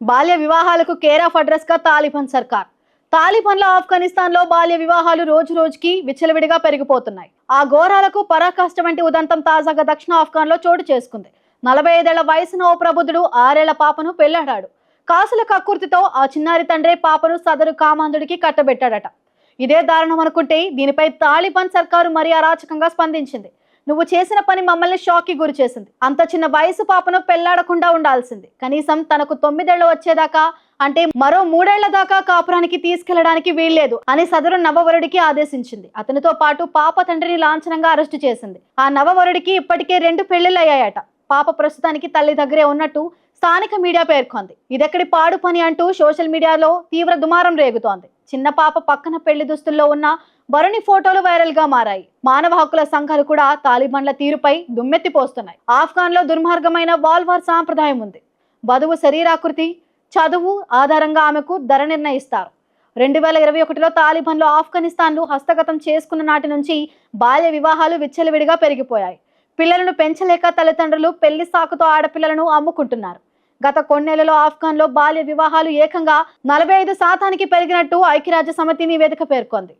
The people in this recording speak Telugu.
బాల్య వివాహాలకు కేర్ ఆఫ్ అడ్రస్గా తాలిబాన్ సర్కార్. తాలిబాన్ల ఆఫ్ఘనిస్తాన్లో బాల్య వివాహాలు రోజు రోజుకి విచ్చలవిడిగా పెరిగిపోతున్నాయి. ఆ ఘోరాలకు పరాకాష్ట వంటి ఉదంతం తాజాగా దక్షిణ ఆఫ్ఘాన్లో చోటు చేసుకుంది. నలభై ఐదేళ్ళ వయసున ఓ ప్రబుద్ధుడు ఆరేళ్ళ పాపను పెళ్ళాడాడు. కాసుల కక్కుర్తితో ఆ చిన్నారి తండ్రే పాపను సదరు కామాంధుడికి కట్టబెట్టాడట. ఇదే దారుణం అనుకుంటే దీనిపై తాలిబాన్ సర్కారు మరీ అరాచకంగా స్పందించింది. నువ్వు చేసిన పని మమ్మల్ని షాక్కి గురి చేసింది. అంత చిన్న వయసు పాపను పెళ్ళాడకుండా ఉండాల్సింది. కనీసం తనకు తొమ్మిదేళ్ళు వచ్చేదాకా అంటే మరో మూడేళ్ళ దాకా కాపురానికి తీసుకెళ్ళడానికి వీల్లేదు అని సదరు నవవరుడికి ఆదేశించింది. అతనితో పాటు పాప తండ్రిని లాంఛనంగా అరెస్టు చేసింది. ఆ నవవరుడికి ఇప్పటికే రెండు పెళ్ళిళ్ళు అయ్యాయట పాప ప్రస్తుతానికి తల్లి దగ్గరే ఉన్నట్టు స్థానిక మీడియా పేర్కొంది. ఇదెక్కడి పాడు పని అంటూ సోషల్ మీడియాలో తీవ్ర దుమారం రేగుతోంది. చిన్న పాప పక్కన పెళ్ళి దుస్తుల్లో ఉన్న వరుణి ఫోటోలు వైరల్గా మారాయి. మానవ హక్కుల సంఘాలు కూడా తాలిబాన్ల తీరుపై దుమ్మెత్తిపోస్తున్నాయి. ఆఫ్ఘాన్లో దుర్మార్గమైన వాల్వార్ సాంప్రదాయం ఉంది. వధువు శరీరాకృతి చదువు ఆధారంగా ఆమెకు ధర నిర్ణయిస్తారు. రెండు వేల ఇరవై ఒకటిలో తాలిబాన్లు ఆఫ్ఘనిస్తాన్లు హస్తగతం చేసుకున్న నాటి నుంచి బాల్య వివాహాలు విచ్చలవిడిగా పెరిగిపోయాయి. పిల్లలను పెంచలేక తల్లిదండ్రులు పెళ్ళి సాకుతో ఆడపిల్లలను అమ్ముకుంటున్నారు. గత కొన్నేళ్ళలో ఆఫ్ఘాన్లో బాల్య వివాహాలు ఏకంగా నలభై ఐదు శాతానికి పెరిగినట్టు ఐక్యరాజ్య సమితి నివేదిక పేర్కొంది.